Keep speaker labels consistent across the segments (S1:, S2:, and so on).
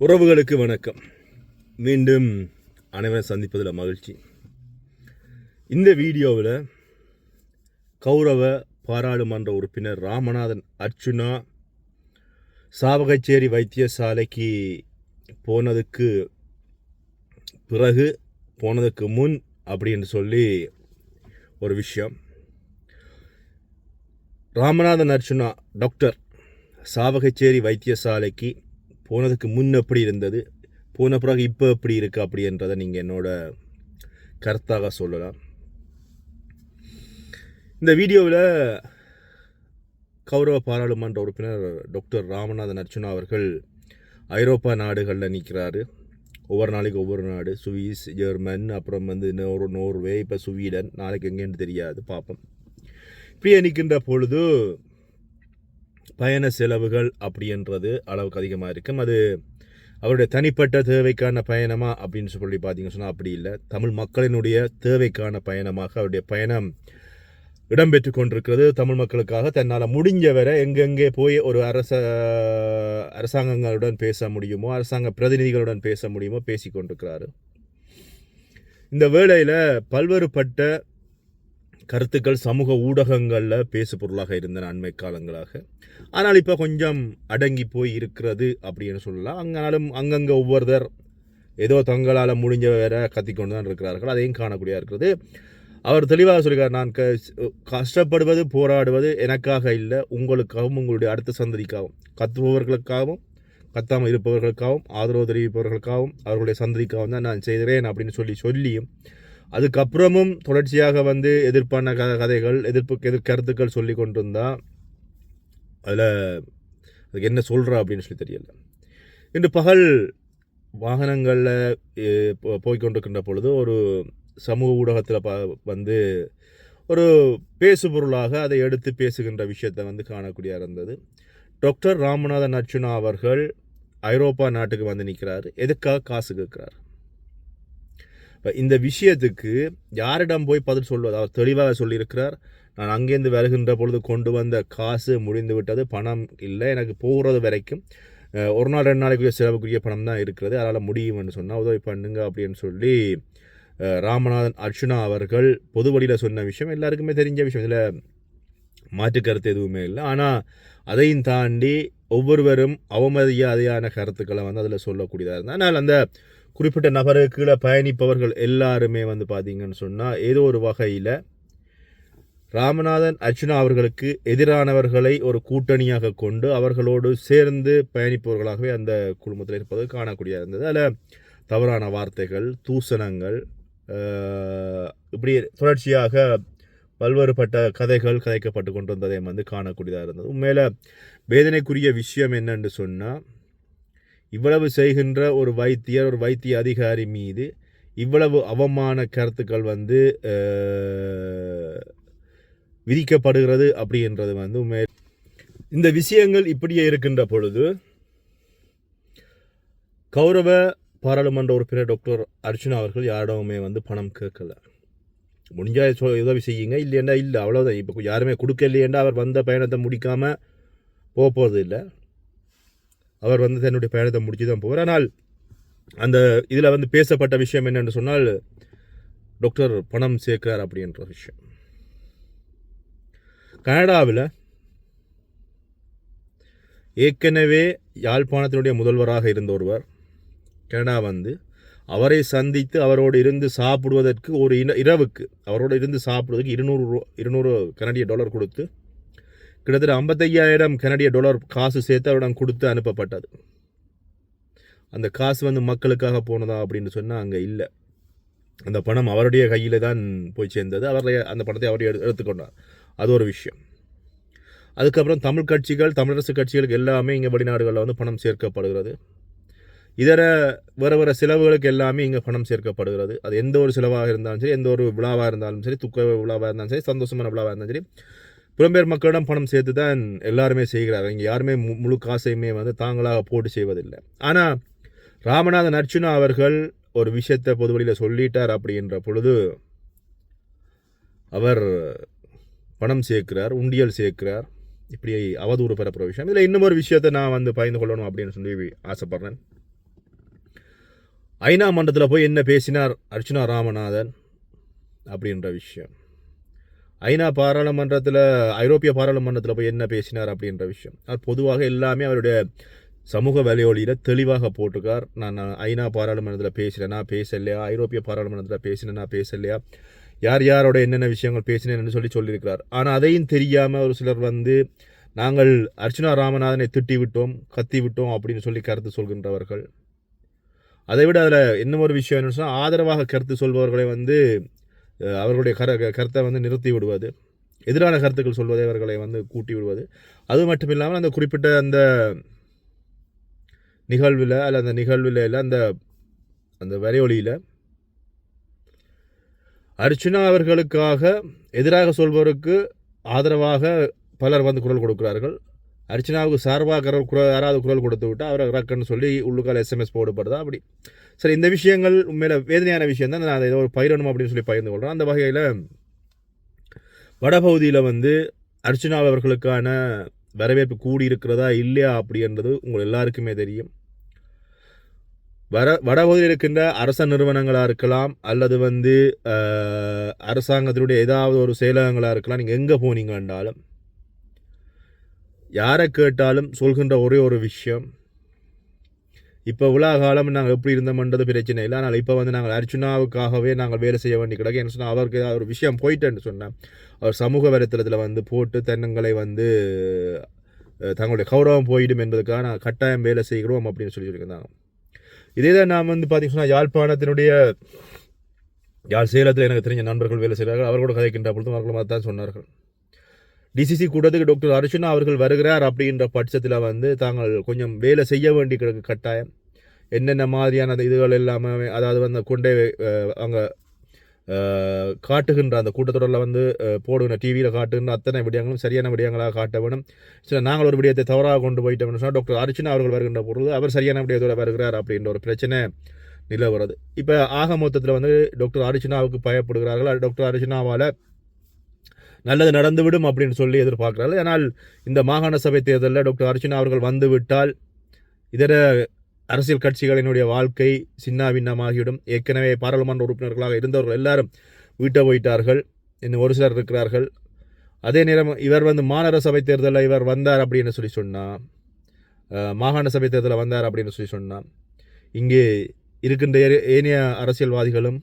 S1: உறவுகளுக்கு வணக்கம். மீண்டும் அனைவரும் சந்திப்பதில் மகிழ்ச்சி. இந்த வீடியோவில் கௌரவ பாராளுமன்ற உறுப்பினர் ராமநாதன் அர்ச்சுனா சாவகச்சேரி வைத்தியசாலைக்கு போனதுக்கு பிறகு போனதுக்கு முன் அப்படின்னு சொல்லி ஒரு விஷயம். ராமநாதன் அர்ச்சுனா டாக்டர் சாவகச்சேரி வைத்தியசாலைக்கு போனதுக்கு முன் எப்படி இருந்தது? போன பிறகு இப்போ எப்படி இருக்குது அப்படின்றத நீங்கள் என்னோட கருத்தாக சொல்லலாம். இந்த வீடியோவில் கௌரவ பாராளுமன்ற உறுப்பினர் டாக்டர் ராமநாதன் அர்ச்சுனா அவர்கள் ஐரோப்பா நாடுகளில் நிற்கிறாரு ஒவ்வொரு நாளைக்கு ஒவ்வொரு நாடு சுவிஸ் ஜெர்மன் அப்புறம் வந்து நோர் நோர்வே இப்போ சுவீடன் நாளைக்கு எங்கேன்னு தெரியாது பார்ப்போம் இப்படியே நிற்கின்ற பொழுது பயண செலவுகள் அப்படின்றது அளவுக்கு அதிகமாக இருக்கும் அது அவருடைய தனிப்பட்ட தேவைக்கான பயணமா அப்படின்னு சொல்லி பார்த்தீங்கன்னு சொன்னால் அப்படி இல்லை. தமிழ் மக்களினுடைய தேவைக்கான பயணமாக அவருடைய பயணம் இடம்பெற்று கொண்டிருக்கிறது. தமிழ் மக்களுக்காக தன்னால் முடிஞ்ச வரை எங்கெங்கே போய் ஒரு அரச அரசாங்கங்களுடன் பேச முடியுமோ அரசாங்க பிரதிநிதிகளுடன் பேச முடியுமோ பேசி கொண்டிருக்கிறாரு. இந்த வேளையில் பல்வேறுபட்ட கருத்துக்கள் சமூக ஊடகங்களில் பேசு பொருளாக இருந்தன அண்மை காலங்களாக. ஆனால் இப்போ கொஞ்சம் அடங்கி போய் இருக்கிறது அப்படின்னு சொல்லலாம். அங்கனாலும் அங்கங்கே ஒவ்வொருத்தர் ஏதோ தங்களால் முடிஞ்ச வேற கத்திக்கொண்டு தான் இருக்கிறார்கள். அதையும் காணக்கூடியதாக இருக்கிறது. அவர் தெளிவாக சொல்லியிருக்கார் நான் க கஷ்டப்படுவது போராடுவது எனக்காக இல்லை. உங்களுக்காகவும் உங்களுடைய அடுத்த சந்ததிக்காகவும் கத்துபவர்களுக்காகவும் கத்தாமல் இருப்பவர்களுக்காகவும் ஆதரவு தெரிவிப்பவர்களுக்காகவும் அவர்களுடைய சந்ததிக்காகவும் தான் நான் செய்கிறேன் அப்படின்னு சொல்லி சொல்லியும் அதுக்கப்புறமும் தொடர்ச்சியாக வந்து எதிர்ப்பான க கதைகள் எதிர்ப்பு எதிர் கருத்துக்கள் சொல்லி கொண்டிருந்தா அதில் அதுக்கு என்ன சொல்கிறா அப்படின்னு சொல்லி தெரியல. இன்று பகல் வாகனங்களில் போய்கொண்டிருக்கின்ற பொழுது ஒரு சமூக ஊடகத்தில் ப வந்து ஒரு பேசு பொருளாக அதை எடுத்து பேசுகின்ற விஷயத்தை வந்து காணக்கூடிய இருந்தது. டாக்டர் ராமநாதன் அர்ச்சுனா அவர்கள் ஐரோப்பா நாட்டுக்கு வந்து நிற்கிறார் எதுக்காக காசு கேட்குறாரு? இப்போ இந்த விஷயத்துக்கு யாரிடம் போய் பதில் சொல்வது? அவர் தெளிவாக சொல்லியிருக்கிறார். நான் அங்கேருந்து வருகின்ற பொழுது கொண்டு வந்த காசு முடிந்து விட்டது. பணம் இல்லை. எனக்கு போகிறது வரைக்கும் ஒரு நாள் ரெண்டு நாளைக்குரிய செலவுக்குரிய பணம் தான் இருக்கிறது. அதனால் முடியும்னு சொன்னால் உதவி பண்ணுங்க அப்படின்னு சொல்லி ராமநாதன் அர்ச்சுனா அவர்கள் பொது வழியில் சொன்ன விஷயம் எல்லாருக்குமே தெரிஞ்ச விஷயம். இதில் மாற்று கருத்து எதுவுமே இல்லை. ஆனால் அதையும் தாண்டி ஒவ்வொருவரும் அவமதியாதையான கருத்துக்களை வந்து அதில் சொல்லக்கூடியதாக இருந்தால் ஆனால் அந்த குறிப்பிட்ட நபருக்கு கீழே பயணிப்பவர்கள் எல்லாருமே வந்து பார்த்தீங்கன்னு சொன்னால் ஏதோ ஒரு வகையில் ராமநாதன் அர்ச்சுனா அவர்களுக்கு எதிரானவர்களை ஒரு கூட்டணியாக கொண்டு அவர்களோடு சேர்ந்து பயணிப்பவர்களாகவே அந்த குடும்பத்தில் இருப்பது காணக்கூடியதாக இருந்தது. அதில் தவறான வார்த்தைகள் தூசணங்கள் இப்படி தொடர்ச்சியாக பல்வேறுபட்ட கதைகள் கதைக்கப்பட்டு கொண்டு வந்ததை வந்து காணக்கூடியதாக இருந்தது. உண்மையில் வேதனைக்குரிய விஷயம் என்னன்னு சொன்னால் இவ்வளவு செய்கின்ற ஒரு வைத்தியர் ஒரு வைத்திய அதிகாரி மீது இவ்வளவு அவமான கருத்துக்கள் வந்து விதிக்கப்படுகிறது அப்படின்றது வந்து உண்மை. இந்த விஷயங்கள் இப்படியே இருக்கின்ற பொழுது கௌரவ பாராளுமன்ற உறுப்பினர் டாக்டர் அர்ஜுனா அவர்கள் யாரிடமுமே வந்து பணம் கேட்கல. முடிஞ்சால் சொ உதவி செய்யுங்க இல்லையண்டா இல்லை அவ்வளோதான் இப்போ யாருமே கொடுக்கலையேண்டா அவர் வந்த பயணத்தை முடிக்காமல் போக போகிறது இல்லை அவர் வந்து தன்னுடைய பயணத்தை முடிச்சு தான் போவார். ஆனால் அந்த இதில் வந்து பேசப்பட்ட விஷயம் என்னென்னு சொன்னால் டாக்டர் பணம் சேர்க்கிறார் அப்படின்ற விஷயம். கனடாவில் ஏற்கனவே யாழ்ப்பாணத்தினுடைய முதல்வராக இருந்த ஒருவர் கனடா வந்து அவரை சந்தித்து அவரோடு இருந்து சாப்பிடுவதற்கு ஒரு இரவுக்கு அவரோடு இருந்து சாப்பிடுவதற்கு இருநூறு இருநூறு கனடிய டாலர் கொடுத்து கிட்டத்தட்ட ஐம்பத்தையாயிரம் கனடிய டாலர் காசு சேர்த்து அவரிடம் கொடுத்து அனுப்பப்பட்டது. அந்த காசு வந்து மக்களுக்காக போனதா அப்படின்னு சொன்னால் அங்கே இல்லை. அந்த பணம் அவருடைய கையில் தான் போய் சேர்ந்தது. அவருடைய அந்த பணத்தை அவர் எடுத்துக்கொண்டார். அது ஒரு விஷயம். அதுக்கப்புறம் தமிழ் கட்சிகள் தமிழரசு கட்சிகளுக்கு எல்லாமே இங்கே வெளிநாடுகளில் வந்து பணம் சேர்க்கப்படுகிறது. இதர வேறு வேறு செலவுகளுக்கு எல்லாமே இங்கே பணம் சேர்க்கப்படுகிறது. அது எந்த ஒரு செலவாக இருந்தாலும் சரி எந்த ஒரு விழாவாக இருந்தாலும் சரி துக்க விழாவாக இருந்தாலும் சரி சந்தோஷமான விழாவாக இருந்தாலும் சரி புலம்பெயர் மக்களிடம் பணம் சேர்த்து தான் எல்லாருமே செய்கிறார்கள். இங்கே யாருமே முழு காசையுமே வந்து தாங்களாக போட்டு செய்வதில்லை. ஆனால் ராமநாதன் அர்ச்சுனா அவர்கள் ஒரு விஷயத்தை பொதுவெளியில் சொல்லிட்டார் அப்படின்ற பொழுது அவர் பணம் சேர்க்கிறார் உண்டியல் சேர்க்கிறார். இப்படி அவதூறு பெறப்படுற விஷயம். இதில் இன்னும் ஒரு விஷயத்தை நான் வந்து பயந்து கொள்ளணும் அப்படின்னு சொல்லி ஆசைப்பட்றேன். ஐநா மன்றத்தில் போய் என்ன பேசினார் அர்ச்சுனா ராமநாதன் அப்படின்ற விஷயம். ஐநா பாராளுமன்றத்தில் ஐரோப்பிய பாராளுமன்றத்தில் போய் என்ன பேசினார் அப்படின்ற விஷயம். அது பொதுவாக எல்லாமே அவருடைய சமூக வலையொலியில் தெளிவாக போட்டிருக்கார். நான் ஐநா பாராளுமன்றத்தில் பேசினேனா பேசலையா? ஐரோப்பிய பாராளுமன்றத்தில் பேசினேனா பேசலையா? யார் யாரோட என்னென்ன விஷயங்கள் பேசினேன்னு சொல்லி சொல்லியிருக்கிறார். ஆனால் அதையும் தெரியாமல் ஒரு சிலர் வந்து நாங்கள் அர்ச்சனா ராமநாதனை திட்டி விட்டோம் கத்தி விட்டோம் அப்படின்னு சொல்லி கருத்து சொல்கின்றவர்கள். அதை விட அதில் இன்னும் ஒரு விஷயம் என்னன்னு சொன்னால் ஆதரவாக கருத்து சொல்பவர்களை வந்து அவர்களுடைய கர கருத்தை வந்து நிறுத்தி விடுவது எதிரான கருத்துக்கள் சொல்வதை அவர்களை வந்து கூட்டி விடுவது. அது மட்டும் இல்லாமல் அந்த குறிப்பிட்ட அந்த நிகழ்வில் அல்ல அந்த நிகழ்வில் இல்லை அந்த அந்த வரையொலியில் அர்ச்சுனா அவர்களுக்காக எதிராக சொல்பவருக்கு ஆதரவாக பலர் வந்து குரல் கொடுக்கிறார்கள். அர்ச்சனாவுக்கு சார்பாக குரல் குரல் யாராவது குரல் கொடுத்து விட்டால் அவரை ரக்கன்னு சொல்லி உள்ளுக்கால் எஸ்எம்எஸ் போடப்படுதா அப்படி. சரி இந்த விஷயங்கள் உண்மையில் வேதனையான விஷயம் தான். நான் அதை ஏதோ ஒரு பயிரணும் அப்படின்னு சொல்லி பகிர்ந்து கொள்கிறேன் அந்த வகையில் வடபகுதியில் வந்து அர்ச்சனா அவர்களுக்கான வரவேற்பு கூடி இருக்கிறதா இல்லையா அப்படின்றது உங்கள் எல்லாருக்குமே தெரியும். வர வடபகுதியில் இருக்கின்ற அரச நிறுவனங்களாக இருக்கலாம் அல்லது வந்து அரசாங்கத்தினுடைய ஏதாவது ஒரு செயலகங்களாக இருக்கலாம். நீங்கள் எங்கே போனீங்க என்றாலும் யாரை கேட்டாலும் சொல்கின்ற ஒரே ஒரு விஷயம். இப்போ உலா காலம் நாங்கள் எப்படி இருந்தோம்ன்றது பிரச்சனை இல்லை. ஆனால் இப்போ வந்து நாங்கள் அர்ச்சுனாவுக்காகவே நாங்கள் வேலை செய்ய வேண்டி கிடக்கு. என்ன சொன்னால் அவருக்கு ஏதாவது ஒரு விஷயம் போயிட்டேன்னு சொன்னேன் அவர் சமூக வலைத்தளத்தில் வந்து போட்டு தென்னங்களை வந்து தங்களுடைய கௌரவம் போயிடும் என்பதுக்காக நான் கட்டாயம் வேலை செய்கிறோம் அப்படின்னு சொல்லி சொல்லியிருந்தாங்க. இதே தான் நான் வந்து பார்த்தீங்கன்னா யாழ்ப்பாணத்தினுடைய யாழ் சேலத்தில் எனக்கு தெரிஞ்ச நண்பர்கள் வேலை செய்கிறார்கள். அவர்களோட கதைக்கின்ற பொழுதும் அவர்களும் தான் சொன்னார்கள். டிசிசி கூட்டத்துக்கு டாக்டர் அர்ச்சனா அவர்கள் வருகிறார் அப்படின்ற பட்சத்தில் வந்து தாங்கள் கொஞ்சம் வேலை செய்ய வேண்டி கிடக்கு கட்டாயம். என்னென்ன மாதிரியான அந்த இதுகள் எல்லாமே அதாவது வந்து கொண்டே அங்கே காட்டுகின்ற அந்த கூட்டத்தொடரில் வந்து அஹ், போடுகிற டிவியில் காட்டுகின்ற அத்தனை விடயங்களும் சரியான விடயங்களாக காட்ட வேணும் சரி நாங்கள் ஒரு விடயத்தை தவறாக கொண்டு போயிட்டோம்னு சொன்னால் டாக்டர் அர்ச்சனா அவர்கள் வருகின்ற பொழுது அவர் சரியான விடயத்தோடு வருகிறார் அப்படின்ற ஒரு பிரச்சனை நிலவுறது இப்போ ஆக மொத்தத்தில் வந்து டாக்டர் அர்ச்சனாவுக்கு பயப்படுகிறார்கள். டாக்டர் அர்ச்சனாவால் நல்லது நடந்துவிடும் அப்படின்னு சொல்லி எதிர்பார்க்கிறார்கள். ஆனால் இந்த மாகாண சபை தேர்தலில் டாக்டர் அர்ச்சனா அவர்கள் வந்துவிட்டால் இதர அரசியல் கட்சிகளினுடைய வாழ்க்கை சின்ன பின்னமாகிவிடும் ஏற்கனவே பாராளுமன்ற உறுப்பினர்களாக இருந்தவர்கள் எல்லாரும் வீட்டை போயிட்டார்கள். இன்னும் ஒரு சிலர் இருக்கிறார்கள். அதே நேரம் இவர் வந்து மாநகர சபை தேர்தலில் இவர் வந்தார் அப்படின்னு சொல்லி சொன்னால் மாகாண சபை தேர்தலில் வந்தார் அப்படின்னு சொல்லி சொன்னால் இங்கே இருக்கின்ற ஏனைய அரசியல்வாதிகளும்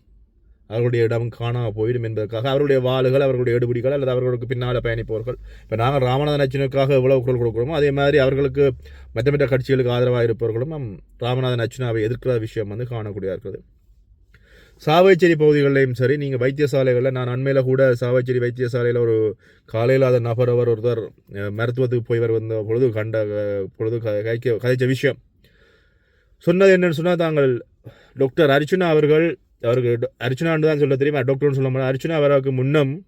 S1: அவர்களுடைய இடம் காணாமல் போயிடும் என்பதற்காக அவருடைய வாளுகள் அவர்களுடைய எடுபிடிகள் அல்லது அவர்களுக்கு பின்னால் பயணிப்பவர்கள். இப்போ நாங்கள் ராமநாதன் அச்சுனுக்காக எவ்வளவு குரல் கொடுக்குறோமோ அதே மாதிரி அவர்களுக்கு மற்ற மற்ற கட்சிகளுக்கு ஆதரவாக இருப்பவர்களும் நம் ராமநாதன் அச்சுனாவை எதிர்க்கிற விஷயம் வந்து காணக்கூடியதாக இருக்கிறது. சாவைச்சேரி பகுதிகளிலையும் சரி நீங்கள் வைத்தியசாலைகளில் நான் அண்மையில் கூட சாவைச்சேரி வைத்தியசாலையில் ஒரு காலையில்லாத நபர் அவர் ஒருத்தர் மருத்துவத்துக்கு போய் வந்த பொழுது கண்ட பொழுது கதைக்க கைக்க கதைச்ச விஷயம். சொன்னது என்னன்னு சொன்னால் தாங்கள் டாக்டர் அர்ச்சுனா அவர்கள் அவருக்கு அர்ச்சனான்னு தான் சொல்ல தெரியுமா? டாக்டர்னு சொல்ல முடியாது. அர்ச்சனா அவருக்கு முன்னம்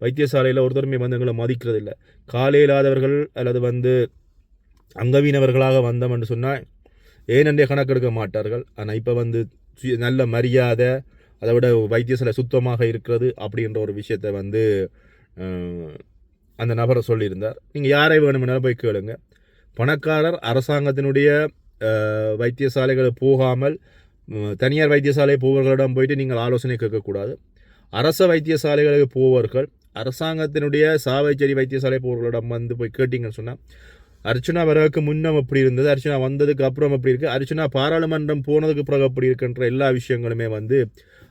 S1: வைத்தியசாலையில் ஒருத்தருமே வந்து எங்களை மதிக்கிறது இல்லை காலை இல்லாதவர்கள் அல்லது வந்து அங்கவீனவர்களாக வந்தோம் என்று சொன்னால் ஏனென்றே கணக்கெடுக்க மாட்டார்கள்? ஆனால் இப்போ வந்து சுய- நல்ல மரியாதை அதை விட வைத்தியசாலை சுத்தமாக இருக்கிறது அப்படின்ற ஒரு விஷயத்தை வந்து அந்த நபரை சொல்லியிருந்தார். நீங்கள் யாரை வேணுமெனாலும் போய் கேளுங்க. பணக்காரர் அரசாங்கத்தினுடைய வைத்தியசாலைகளை வைத்தியசாலைகள் போகாமல் தனியார் வைத்தியசாலை போவர்களிடம் போயிட்டு நீங்கள் ஆலோசனை கேட்கக்கூடாது. அரச வைத்தியசாலைகளுக்கு போவர்கள் அரசாங்கத்தினுடைய சாவைச்சேரி வைத்தியசாலை போவர்களிடம் வந்து போய் கேட்டிங்கன்னு சொன்னால் அர்ச்சனா வரவுக்கு முன்னம் எப்படி இருந்தது? அர்ச்சனா வந்ததுக்கு அப்புறம் எப்படி இருக்குது அர்ச்சனா பாராளுமன்றம் போனதுக்கு பிறகு எப்படி இருக்குன்ற எல்லா விஷயங்களுமே வந்து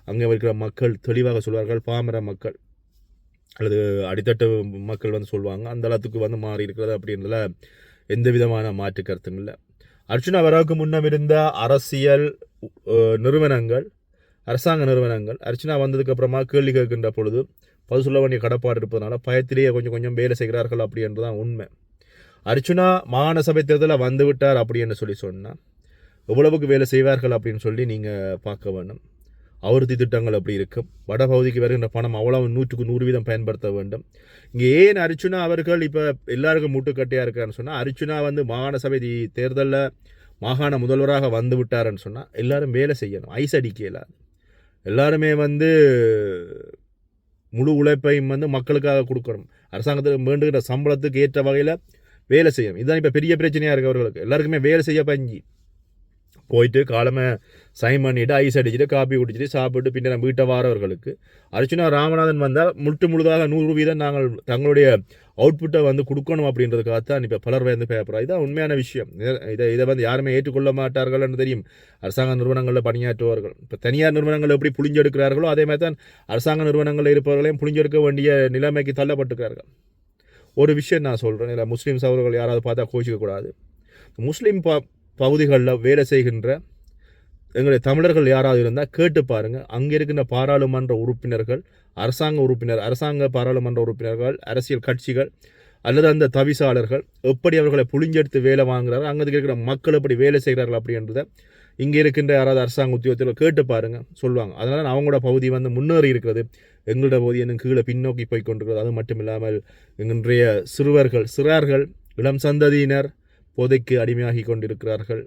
S1: அங்கே இருக்கிற மக்கள் தெளிவாக சொல்வார்கள். பாமர மக்கள். அல்லது அடித்தட்டு மக்கள் வந்து சொல்லுவாங்க அந்த அளவுக்கு வந்து மாறி இருக்கிறது அப்படின்றதுல எந்த விதமான மாற்று கருத்தும் இல்லை. அர்ஜுனா வரவுக்கு முன்னம் இருந்த அரசியல் நிறுவனங்கள் அரசாங்க நிறுவனங்கள் அர்ச்சனா வந்ததுக்கப்புறமா கேள்வி கேட்கின்ற பொழுது பதில் சொல்ல வேண்டிய கடப்பாடு இருப்பதனால பயத்திலேயே கொஞ்சம் கொஞ்சம் வேலை செய்கிறார்கள் அப்படின்றதான் உண்மை. அர்ச்சுனா மாகாண சபை தேர்தலில் வந்துவிட்டார் அப்படின்னு சொல்லி சொன்னால் எவ்வளவுக்கு வேலை செய்வார்கள் அப்படின்னு சொல்லி நீங்கள் பார்க்க வேண்டும் அவருத்தி திட்டங்கள் அப்படி இருக்கும். வடபகுதிக்கு வருகின்ற பணம் அவ்வளவு நூற்றுக்கு நூறு வீதம் பயன்படுத்த வேண்டும். இங்கே ஏன் அர்ச்சுனா அவர்கள் இப்போ எல்லாருக்கும் மூட்டுக்கட்டையாக இருக்காருன்னு சொன்னால் அர்ச்சுனா வந்து மாகாண சபை தேர்தலில் மாகாண முதல்வராக வந்து விட்டாருன்னு சொன்னால் எல்லாரும் வேலை செய்யணும். ஐஸ் அடிக்க இயலாது. எல்லாருமே வந்து முழு உழைப்பையும் வந்து மக்களுக்காக கொடுக்கணும். அரசாங்கத்துக்கு வேண்டுகிற சம்பளத்துக்கு ஏற்ற வகையில் வேலை செய்யணும். இதுதான் இப்போ பெரிய பிரச்சனையாக இருக்கு அவர்களுக்கு. எல்லாருக்குமே வேலை செய்ய பஞ்சு. போயிட்டு காலமே சைன் பண்ணிட்டு ஐஸ் அடிச்சுட்டு காப்பி குடிச்சிட்டு சாப்பிட்டு பின்னர் வீட்டை வாரவர்களுக்கு. அர்ச்சனா ராமநாதன் வந்தால் முட்டு முழுதாக நூறு வீதம் நாங்கள் தங்களுடைய அவுட்புட்டை வந்து கொடுக்கணும் அப்படின்றதுக்காக தான் இப்போ பலர் வந்து பேப்பரா இதுதான் உண்மையான விஷயம். இதை- இதை இதை வந்து யாருமே ஏற்றுக்கொள்ள மாட்டார்கள் என்று தெரியும். அரசாங்க நிறுவனங்களில் பணியாற்றுவார்கள் இப்போ தனியார் நிறுவனங்கள் எப்படி புளிஞ்செடுக்கிறார்களோ அதே மாதிரி தான் அரசாங்க நிறுவனங்களில் இருப்பவர்களையும் புளிஞ்செடுக்க வேண்டிய நிலைமைக்கு தள்ளப்பட்டுக்கிறார்கள் ஒரு விஷயம் நான் சொல்கிறேன் இல்லை முஸ்லீம்ஸ் அவர்கள் யாராவது பார்த்தா கோச்சிக்கக்கூடாது முஸ்லீம் பா பகுதிகளில் வேலை செய்கின்ற எங்களுடைய தமிழர்கள் யாராவது இருந்தால் கேட்டு பாருங்கள் அங்கே இருக்கின்ற பாராளுமன்ற உறுப்பினர்கள் அரசாங்க உறுப்பினர் அரசாங்க பாராளுமன்ற உறுப்பினர்கள் அரசியல் கட்சிகள் அல்லது அந்த தவிசாளர்கள் எப்படி அவர்களை புளிஞ்செடுத்து வேலை வாங்குறாரு அங்கே இருக்கிற மக்கள் எப்படி வேலை செய்கிறார்கள் அப்படின்றத இங்கே இருக்கின்ற யாராவது அரசாங்க உத்தியோகத்தில் கேட்டு பாருங்கள் சொல்லுவாங்க. அதனால் அவங்களோட பகுதி வந்து முன்னேறி இருக்கிறது. எங்களோட பகுதி இன்னும் கீழே பின்னோக்கி போய் கொண்டிருக்கிறது. அது மட்டும் இல்லாமல் இன்றைய சிறுவர்கள் சிறார்கள் இளம் சந்ததியினர் போதைக்கு அடிமையாகி கொண்டிருக்கிறார்கள்.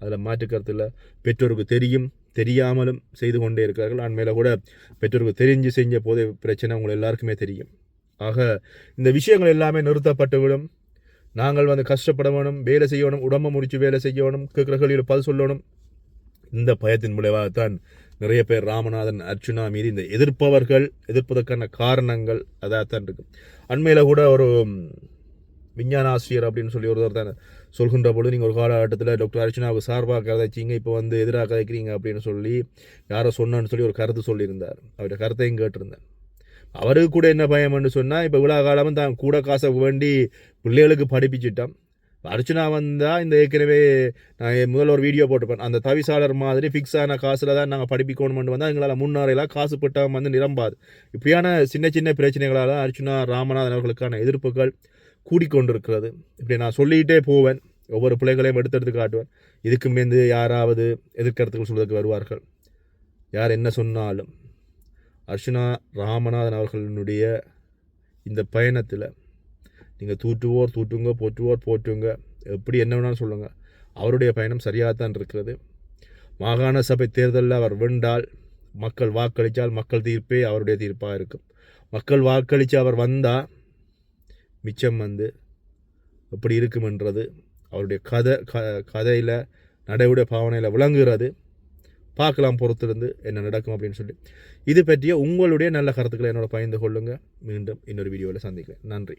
S1: அதில் மாற்றுக்கருத்தில் பெற்றோருக்கு தெரியும் தெரியாமலும் செய்து கொண்டே இருக்கிறார்கள். அண்மையில் கூட பெற்றோருக்கு தெரிஞ்சு செஞ்ச போதை பிரச்சனை உங்கள் எல்லாருக்குமே தெரியும். ஆக இந்த விஷயங்கள் எல்லாமே நிறுத்தப்பட்டுவிடும் நாங்கள் வந்து கஷ்டப்பட வேணும் வேலை செய்யணும் உடம்பை முடித்து வேலை செய்யணும் கேட்குற கேள்வியில் பதில் சொல்லணும். இந்த பயத்தின் விளைவாகத்தான் நிறைய பேர் ராமநாதன் அர்ச்சுனா மீது இந்த எதிர்ப்பவர்கள் எதிர்ப்பதற்கான காரணங்கள் அதாகத்தான் இருக்குது அண்மையில் கூட ஒரு விஞ்ஞான ஆசிரியர் அப்படின்னு சொல்லி ஒருத்தர் தான் சொல்கின்ற பொழுது நீங்கள் ஒரு காலகட்டத்தில் டாக்டர் அர்ச்சனாவுக்கு சார்பாக கதைச்சிங்க இப்போ வந்து எதிராக கதைக்கிறீங்க அப்படின்னு சொல்லி யாரோ சொன்னான்னு சொல்லி ஒரு கருத்து சொல்லியிருந்தார். அவருடைய கருத்தையும் கேட்டிருந்தேன். அவருக்கு கூட என்ன பயம்னு சொன்னால் இப்போ விழா காலமும் தான் கூட காசை வேண்டி பிள்ளைகளுக்கு படிப்பிச்சிட்டான். அர்ச்சனா வந்தால் இந்த ஏற்கனவே நான் முதல்ல ஒரு வீடியோ போட்டுப்பேன் அந்த தவிசாளர் மாதிரி ஃபிக்ஸ் ஆன காசில் தான் நாங்கள் படிப்பிக்கணும்னு வந்தால் எங்களால் முன்னாரையெல்லாம் காசு பட்டம் வந்து நிரம்பாது. இப்படியான சின்ன சின்ன பிரச்சனைகளால் அர்ச்சனா ராமநாதன் அவர்களுக்கான எதிர்ப்புகள் கூடிக்கொண்டிருக்கிறது. இப்படி நான் சொல்லிக்கிட்டே போவேன். ஒவ்வொரு பிள்ளைகளையும் எடுத்தெடுத்து காட்டுவேன். இதுக்கு மேந்து யாராவது எதிர்கருத்துக்கள் சொல்வதற்கு வருவார்கள். யார் என்ன சொன்னாலும். அர்ச்சனா ராமநாதன் அவர்களினுடைய இந்த பயணத்தில் நீங்கள் தூற்றுவோர் தூற்றுங்க போற்றுவோர் போற்றுங்க. எப்படி என்ன வேணாலும் சொல்லுங்கள் அவருடைய பயணம் சரியாகத்தான் இருக்கிறது. மாகாண சபை தேர்தலில் அவர் வென்றால் மக்கள் வாக்களித்தால் மக்கள் தீர்ப்பே அவருடைய தீர்ப்பாக இருக்கும். மக்கள் வாக்களித்து அவர் வந்தால் மிச்சம் வந்து எப்படி இருக்குமென்றது அவருடைய கதை க கதையில் நடைவுடைய பாவனையில் விளங்குகிறது. பார்க்கலாம் பொறுத்திருந்து என்ன நடக்கும் அப்படின்னு சொல்லி இது பற்றிய உங்களுடைய நல்ல கருத்துக்களை என்னோட பகிர்ந்து கொள்ளுங்கள் மீண்டும் இன்னொரு வீடியோவில் சந்திக்கிறேன். நன்றி.